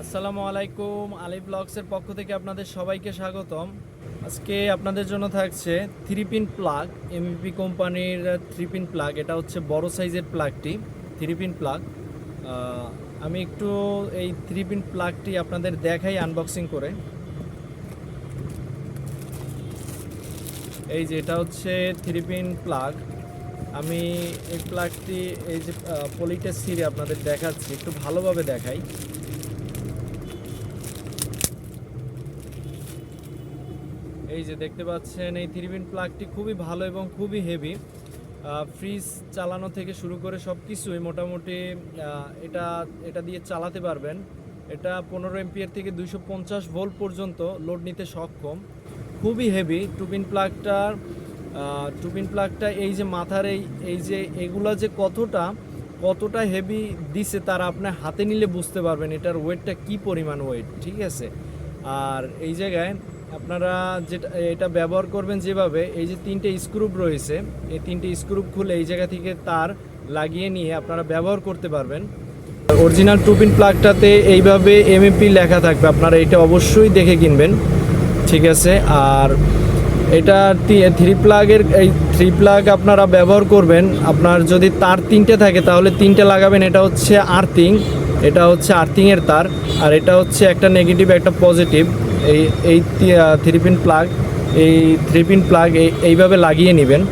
আসসালামু আলাইকুম, আলি ব্লগসের পক্ষ থেকে আপনাদের সবাইকে স্বাগতম। আজকে আপনাদের জন্য থাকছে থ্রি পিন প্লাগ এমপি কোম্পানির থ্রি পিন প্লাগ। এটা হচ্ছে বড় সাইজের প্লাগটি থ্রি পিন প্লাগ আমি একটু এই থ্রি পিন প্লাগটি আপনাদের দেখাই আনবক্সিং করে। এই যে এটা হচ্ছে থ্রি পিন প্লাগ। আমি এই প্লাগটি, এই যে পলিটা সিরে আপনাদের দেখাচ্ছি, একটু ভালোভাবে দেখাই। এই যে দেখতে পাচ্ছেন, এই থ্রি পিন প্লাগটি খুবই ভালো এবং খুবই হেভি ফ্রিজ চালানো থেকে শুরু করে সব কিছুই মোটামুটি এটা এটা দিয়ে চালাতে পারবেন। এটা পনেরো এমপিয়ার থেকে দুইশো পঞ্চাশ ভোল্ট পর্যন্ত লোড নিতে সক্ষম। খুবই হেভি টুপিন প্লাগটার টুপিন প্লাগটা এই যে মাথার এই এই যে এগুলা যে কতটা কতটা হেভি দিছে তারা আপনার হাতে নিলে বুঝতে পারবেন এটার ওয়েটটা কি পরিমাণ ওয়েট ঠিক আছে? আর এই জায়গায় আপনারা যেটা, এটা ব্যবহার করবেন যেভাবে, এই যে তিনটে স্ক্রুপ রয়েছে, এই তিনটে স্ক্রুপ খুলে এই জায়গা থেকে তার লাগিয়ে নিয়ে আপনারা ব্যবহার করতে পারবেন। অরিজিনাল টুপিন প্লাগটাতে এইভাবে এমএপি লেখা থাকবে, আপনারা এটা অবশ্যই দেখে কিনবেন, ঠিক আছে? আর এটা থ্রি প্লাগের, এই থ্রি প্লাগ আপনারা ব্যবহার করবেন, আপনার যদি তার তিনটে থাকে, তাহলে তিনটে লাগাবেন, এটা হচ্ছে আর্থিং, এটা হচ্ছে আর্থিংয়ের তার, আর এটা হচ্ছে একটা নেগেটিভ একটা পজিটিভ এই এই থ্রি পিন প্লাগ এই থ্রি পিন প্লাগ এইভাবে লাগিয়ে নেবেন।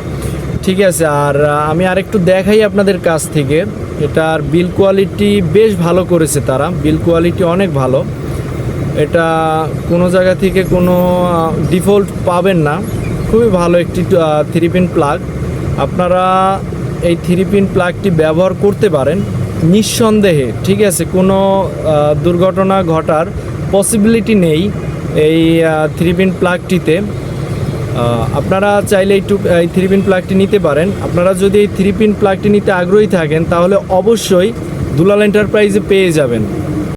ঠিক আছে, আর আমি আরেকটু দেখাই আপনাদের কাছ থেকে। এটার বিল কোয়ালিটি বেশ ভালো করেছে তারা। বিল কোয়ালিটি অনেক ভালো। এটা কোনো জায়গা থেকে কোনো ডিফল্ট পাবেন না। খুবই ভালো একটি থ্রি পিন প্লাগ আপনারা এই থ্রি পিন প্লাগটি ব্যবহার করতে পারেন। নিঃসন্দেহে, ঠিক আছে, কোনো দুর্ঘটনা ঘটার পসিবিলিটি নেই। এই থ্রি পিন প্লাগটিতে আপনারা চাইলে এই টু এই থ্রি পিন প্লাগটি নিতে পারেন। আপনারা যদি এই থ্রি পিন প্লাগটি নিতে আগ্রহী থাকেন, তাহলে অবশ্যই দুলাল এন্টারপ্রাইজে পেয়ে যাবেন।